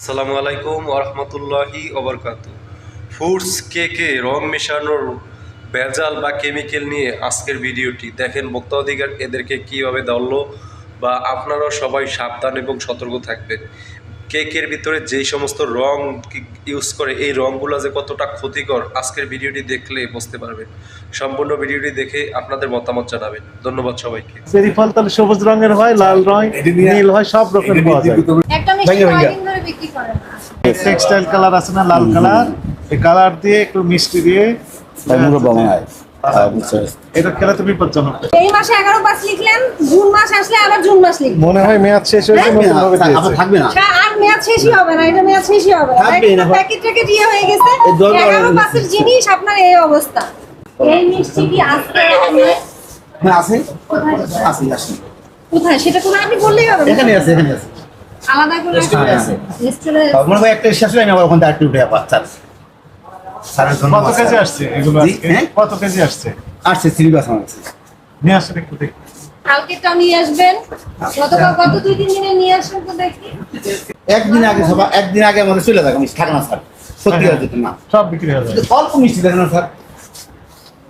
আসসালামু আলাইকুম ওরহমতুল্লাহি ওবরকাত ফুডস কেকে রং মেশানোর ভেজাল বা কেমিক্যাল নিয়ে আজকের ভিডিওটি দেখেন ভোক্তা অধিকার এদেরকে কীভাবে ধরলো বা আপনারাও সবাই সাবধান এবং সতর্ক থাকবেন। কেকের ভিতরে যেই সমস্ত রং ইউজ করে এই রঙগুলো যে কতটা ক্ষতিকর আজকের ভিডিওটি দেখলে বুঝতে পারবেন। সম্পূর্ণ ভিডিওটি দেখে আপনাদের মতামত জানাবেন। ধন্যবাদ সবাইকে। চেরি ফল তাহলে সবুজ রঙের হয় লাল রং নীল হয় সব রকম পাওয়া যায়। একটা মিষ্টি ভেঙে ভেঙে। কয়দিন ধরে বিক্রি করেন টেক্সটাইল কালার আছে না লাল কালার এই কালার দিয়ে একটু মিষ্টি দিয়ে হয় এটা খেলে তো বিপজ্জনক। এই মাসে এগারো পাঁচ লিখলেন জুন মাস আসলে আবার জুন মাস লিখবেন মনে হয় মেয়াদ শেষ হয়েছে নতুন ভাবে দিয়েছে। থাকবে না। আর মেয়াদ শেষই হবে না এটা মেয়াদ শেষই হবে না। থাকবেই প্যাকেট ইয়ে হয়ে গেছে। এই জল দেওয়া এগারো হয়ে পাঁচের গেছে। জিনিস আপনার এই অবস্থা। এই মিষ্টি কি আজকে হ্যাঁ আছে। কোথায়? আছে আছে। কোথায়? সেটা কোনো আপনি বললেই হবে এখানে আছে এখানে আছে। আলাদা করে আছে। রেস্টুরেন্ট মনে হয় একটা শেষ হয়ে আমি আবার ওখান থেকে উঠে আবার কত কেজি আসছে এগুলো হ্যাঁ? কত কেজি আসছে? আসছে সিলেবাস আমার কাছে। নিয়ে আসেন একটু দেখি। কালকেটাও নিয়ে আসবেন। গতকাল গত দুই তিন দিনে নিয়ে আসবেন তো দেখি। একদিন আগে সবাই একদিন আগে আমাদের চলে যাবে মিষ্টি থাকে না স্যার। সত্যি হ্যাঁ। কথা না। সব বিক্রি হয়ে যাবে। অল্প মিষ্টি দেখেন না স্যার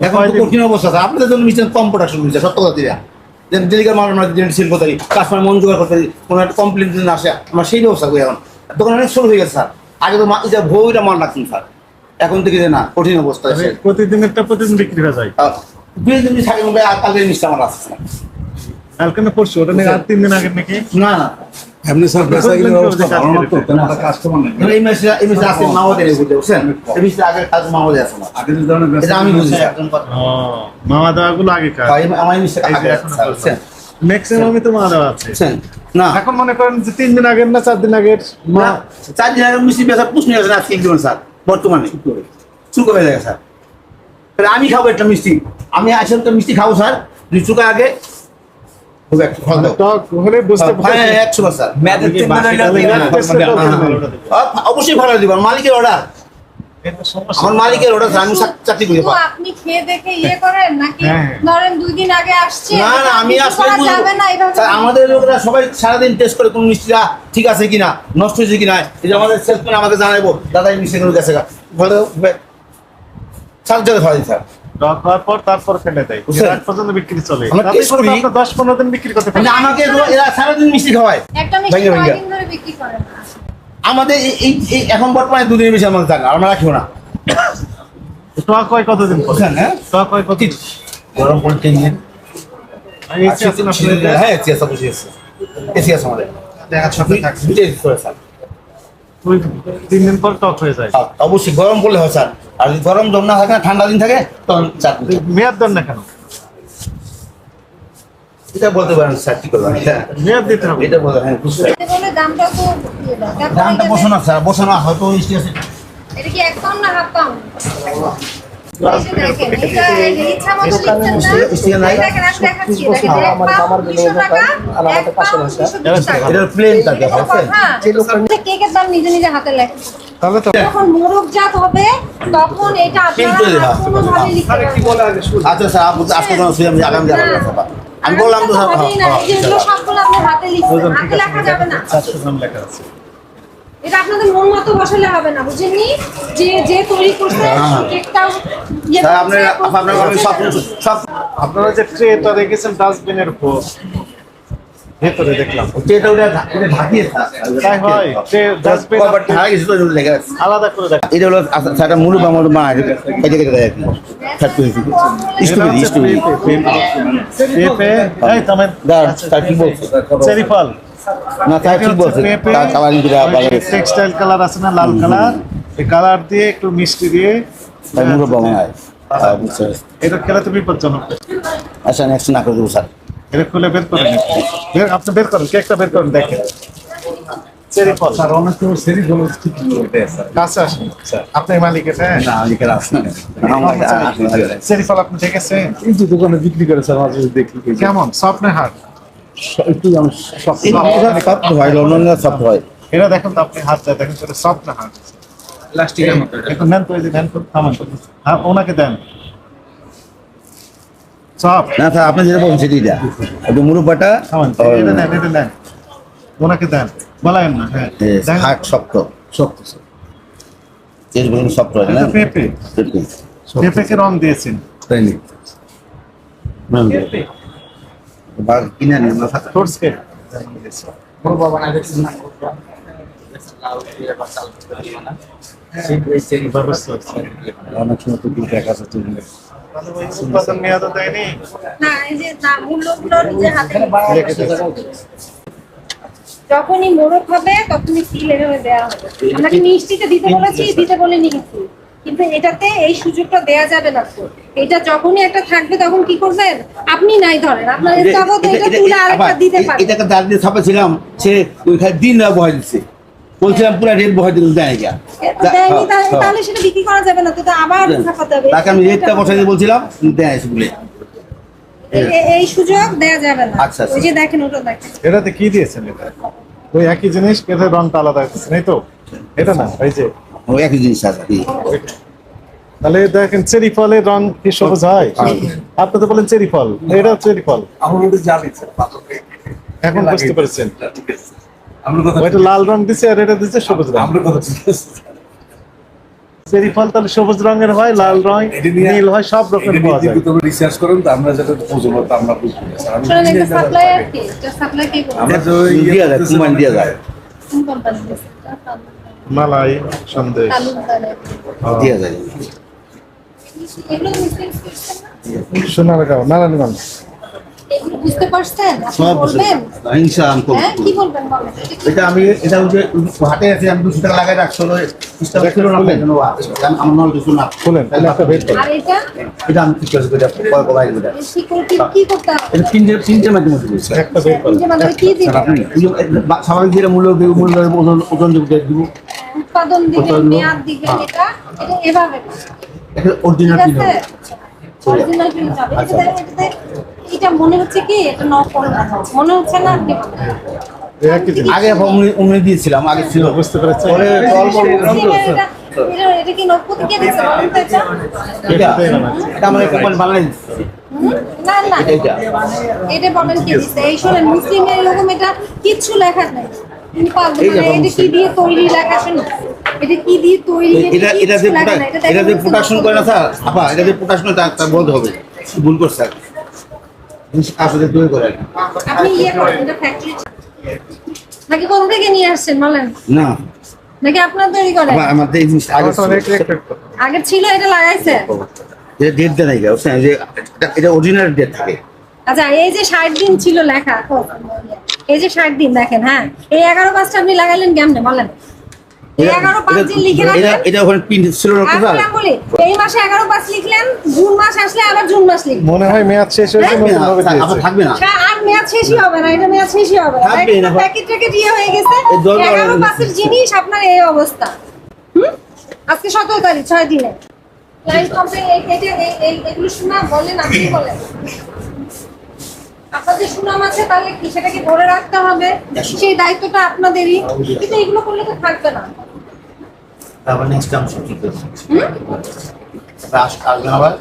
এখন তো কঠিন অবস্থা স্যার। আপনাদের জন্য মিষ্টি কম প্রোডাকশন হচ্ছে সত্য কথা দিয়া। ডেলিকার মাল আমরা করতে কাস্টমার মন জোগাড় করতে পারি কোনো একটা কমপ্লেন যদি না আসে আমরা সেই ব্যবস্থা করি এখন। দোকান অনেক শুরু হয়ে গেছে স্যার। আগে তো মা- এটা ভৌটা মাল রাখছেন স্যার। এখন থেকে যে না কঠিন অবস্থা আছে। প্রতিদিনেরটা প্রতিদিন বিক্রি হয়ে যায়। দুই দিন থাকে মনে হয় কালকে মিষ্টি আমার আসছে না। কালকে না পরশু ওটা নাকি আর তিন দিন আগে নাকি? না না। এমনি স্যার বেসাইকেলের বলবেন অবস্থা ভালো না তো? কাজ তেমন একটা কাস্টমার নেই এই মাসে এই মাসে আছে মামাদের বুঝতে বুঝছেন? এই মাসে আগে কাজ মামাদের আছে না। আগে যে ধরনের এটা আমি বুঝি বেসাইকেল কথা। মামা দেওয়া গুলো আগে কাজ ভাই, আমার এই মাসে আগে এখন আছে, বুঝছেন? ম্যাক্সিমামই তো মামা দেওয়া আছে। না। এখন মনে করেন যে তিন দিন আগের না চার দিন আগের মা চার দিন আগে মিষ্টি বেচা পুষনি আছে না আজকে একজন স্যার। বর্তমানে। চুকো হয়ে যায় স্যার। তাহলে আমি খাব একটা মিষ্টি। আমি আসলে একটা মিষ্টি খাব স্যার। দুই চুকা আগে। হ্যাঁ মানে। আ- অবশ্যই ভালো দিব। মালিকের অর্ডার আমার মালিকের অর্ডার আমি চাকরি করি আপনি খেয়ে দেখে ইয়ে করেন নাকি হ্যাঁ। ধরেন দুই দিন আগে আসছে না না আমি আসলে করা আমাদের লোকরা সবাই সারাদিন টেস্ট করে কোন মিষ্টিটা ঠিক আছে কিনা নষ্ট হয়েছে কিনা যে আমাদের সেলসম্যান আমাকে জানাব দাদা এই মিষ্টিগুলো গেছে ভালো স্যার যাতে ভালো স্যার। পর তারপর ফেলে দেয়। রাত পর্যন্ত বিক্রি চলে। করে। করি। দশ পনেরো দিন বিক্রি করতে মানে আমাকে এরা সারাদিন মিষ্টি খাওয়ায়। একটা মিষ্টি ভেঙে ভেঙে। ধরে বিক্রি করেন আমাদের এই- এই এই এখন বর্তমানে দুদিনের বেশি আমাদের থাকে আমরা রাখিও না। টক হয় কতদিন হ্যাঁ? টক হয় কত গরম করে তিন দিন। ফ্রিজে? হ্যাঁ এসি এসি আমাদের। তিন দিন পর টক হয়ে যায়। হ্যাঁ, অবশ্যই গরম হয় স্যার। আর যদি গরম না থাকে না ঠান্ডা দিন থাকে তখন চাটনি মেয়াদ দেন না কেন? এটা বলতে পারেন স্যার কি করবেন? এটা মেয়াদ দিতে হবে। এটা বলতে হ্যাঁ বুঝতে এতে বলে দামটা তো হয়তো আছে এটা কি এক পাউন্ড না হাফ পাউন্ড? এই যে দেখেন, এটা ইচ্ছা মতো লিখছেন না? স্টিকার নাই? এই দেখেন, আমি দেখাচ্ছি, দেখেন, এক পাউন্ড 200 টাকা, এক পাউন্ড 220 টাকা। এটা প্লেন থাকে এটা বুঝছেন হ্যাঁ, এটা কেকের দাম নিজে নিজে হাতে লেখে। তাহলে তো যখন মোরগজাত হবে তখন এটা Print করে আপনারা কোনোভাবে লিখতে আচ্ছা স্যার আপনি আজকে আগামী আমি বললাম তো। চারশো গ্রাম লেখা আছে এটা আপনাদের মন মতো বসালে হবে না, বুঝেননি? যে যে তৈরি করছে, হ্যাঁ। কেকটাও ইয়ে আপনার সব সব আপনারা যে ট্রেটা রেখেছেন ডাস্টবিনের উপর ভেতরে দেখলাম। এটা ওটা তাই হয় ডাস্টবিন ঢাকা আছে আলাদা করে দেখ। এটা হলো আচ্ছা, স্যার এটা মূল আমার মা এটা কেটে দেয় কি। ফ্যাট করে দিচ্ছি স্টুপিড স্টুপিড পেঁপে এই কি বলছে? না ঠিক বলছে? তার কালারিং করে বাজারে টেক্সটাইল কালার আছে না লাল কালার এই কালার দিয়ে একটু মিষ্টি দিয়ে তাই মূল বাংলা বুঝতে পেরেছি। এটা খেলে তো বিপজ্জনক। আচ্ছা নেক্সট না করে দেবো স্যার। এটা খুলে বের করেন। বের আপনি বের করেন কেকটা বের করেন দেখেন। চেরি ফল স্যার অনেক তো সেরি গুলো ঠিক কাছে আসেন। আপনি মালিক এটা হ্যাঁ? না। চেরি ফল আপনি দেখেছেন? দোকানে বিক্রি করে স্যার মাঝে মাঝে দেখি। কেমন? সফট না একটু আমি হয়। হয় দেখুন তো আপনি হাতটা দেখেন প্লাস্টিকের মতো। এখন নেন তো এই যে নেন তো থামান হ্যাঁ ওনাকে দেন। না স্যার আপনি যেটা বলছেন সেটা একটু মুরব্বাটা ওনাকে দেন। বলায়েন না হ্যাঁ। শক্ত। শক্ত। এগুলো শক্ত না? পেঁপে। পেঁপেকে রং দিয়েছেন। তাই নাকি? বাঘ কিনে নেন না। অনেক সময় তো দেখা যাচ্ছে উৎপাদন মেয়াদও দেয়নি? না এই যে না মূল্যগুলো নিজে হাতে যখনই মোড়ক হবে তখনই সিল এভাবে দেওয়া হবে। আপনাকে মিষ্টিতে দিতে বলেছি দিতে বলে নিয়েছি কিন্তু এটাতে এই সুযোগটা দেয়া যাবে না তো। এটা যখনই একটা থাকবে তখন কি করবেন? আপনি নাই ধরেন। আপনার এটা তুলে আরেকটা দিতে পারবেন। এটাকে দাঁড় দিয়ে ছাপেছিলাম সে ওইখানে দিন না বহাই দিচ্ছে। বলছিলাম পুরো রেট বহাই দেয় গিয়া। তাহলে তাহলে সেটা বিক্রি করা যাবে না তো তো আবার ছাপাতে হবে। তাকে আমি রেটটা বসাই দিয়ে বলছিলাম দেয় বলে এই সুযোগ দেয়া যাবে না। আচ্ছা, আচ্ছা। ওই যে দেখেন ওটা দেখেন। এটাতে কি দিয়েছেন এটা? ওই একই জিনিস কিন্তু রংটা আলাদা হচ্ছে এই তো? এটা না এই যে। ও একই জিনিস আছে তাহলে দেখেন চেরি ফলের রং কি সবুজ হয়? আপনি তো বলেন চেরি ফল এটা চেরি ফল। আমরা তো জানি স্যার এখন বুঝতে পেরেছেন। ওইটা লাল রং দিছে আর এটা দিচ্ছে সবুজ রং। আমরা কথা চেরি ফল তাহলে সবুজ রঙের হয় লাল রং নীল হয় সব রকম পাওয়া যায়। যদি রিসার্চ করেন তো আমরা যেটা বুঝব তো আমরা বুঝব। না, স্যার। আমি শোনেন একটা নিজে সাপ্লাই জানি। আর কি? এটা সাপ্লাই কে করবে আমরা যে দিয়া যায়, কুমান দিয়া যায়। মালাই সন্দেশ। সোনারগাঁও নারায়ণগঞ্জ। বুঝতে পারছেন? সব বলবেন? হিংসা আমি। হ্যাঁ কি বলবেন বলেন? এটা এটা আমি এটা যে হাটে আছে আমি দুশো টাকা লাগাই রাখছি সিস্টেম ছিল না খুলেন। জন্য আমি- আমার নল কিছু না খুলেন তাহলে একটা বের করেন আর এটা? এটা আমি ঠিক করে এটা কয় কয় বাইরে এটা সিকিউরিটি কি করতে হবে? এটা তিনটে তিনটে মাধ্যমে দিয়েছে একটা বের করেন যে মানে কি দিবেন এই যে বা- স্বাভাবিক যেটা মূল্য দিব মূল্য দেব, ওজন দিব। দিব উৎপাদন। মেয়াদ দিবেন এটা এটা এভাবে এটা অরিজিনাল কি আছে? অরিজিনাল কি হবে এটা এটাতে এটা মনে হচ্ছে কি এটা নকল মনে হচ্ছে না? আপনি একই জিনিস? আগে উনি উনি দিয়েছিলাম আগে ছিল। বুঝতে পরে অল্প এটা- করেছে। এটা- এটা- এটা কি নকল বলুন তো এটা? এটা। এটা আমার কোম্পানি বানাই দিচ্ছে। হুম? না না। এটা এটা। বলেন কি দিচ্ছে এই শোনেন মুসলিমের এরকম এটা কিচ্ছু লেখা নেই। মানে এটা কি দিয়ে তৈরি লেখা শুনুন? এটা কি দিয়ে তৈরি এটা এটা যে এটা যে প্রোডাকশন। করে না স্যার। আপা এটা যে প্রোডাকশন তার বলতে হবে। ভুল করছে স্যার। আসলে আপনি ইয়ে করেন এটা ফ্যাক্টরি নাকি থেকে নিয়ে আসছেন বলেন? না। নাকি আপনার তৈরি করেন? আমাদের এই আগে। আগে ছিল। এটা লাগাইছে? এটা ডেট দেয় নাই বুঝছেন? যে এটা- এটা অরিজিনাল ডেট থাকে। আচ্ছা এই যে ষাট দিন ছিল লেখা এই যে ষাট দিন দেখেন হ্যাঁ? এই এগারো পাঁচটা আপনি লাগাইলেন কেমনে বলেন? এটা- এগারো পাঁচ এটা- দিন লিখে এটা রাখলেন এটা ওখানে পিন ছিল না তো স্যার আমি বলি এই মাসে এগারো পাঁচ লিখলেন জুন মাস আসলে আবার জুন মাস লিখবেন। মনে হয় মেয়াদ শেষ হয়েছে? নতুন আবার থাকবে না। আর মেয়াদ শেষই হবে না এটা মেয়াদ শেষই হবে না। থাকবে না। প্যাকেট ইয়ে হয়ে গেছে। এই দশ বারো এগারো দিন। পাঁচের জিনিস আপনার এই অবস্থা। হুম? আজকে সতেরো তারিখ ছয় দিনে। কমপ্লেন এগুলো শোনা বলেন আপনি বলেন? আপনাদের সুনাম আছে তাহলে কি সেটাকে ধরে রাখতে হবে? সেই দায়িত্বটা আপনাদেরই। কিন্তু এগুলো করলে তো থাকবে না। তারপর নেক্সট টাইম সব ঠিক আছে হুম আসবেন আবার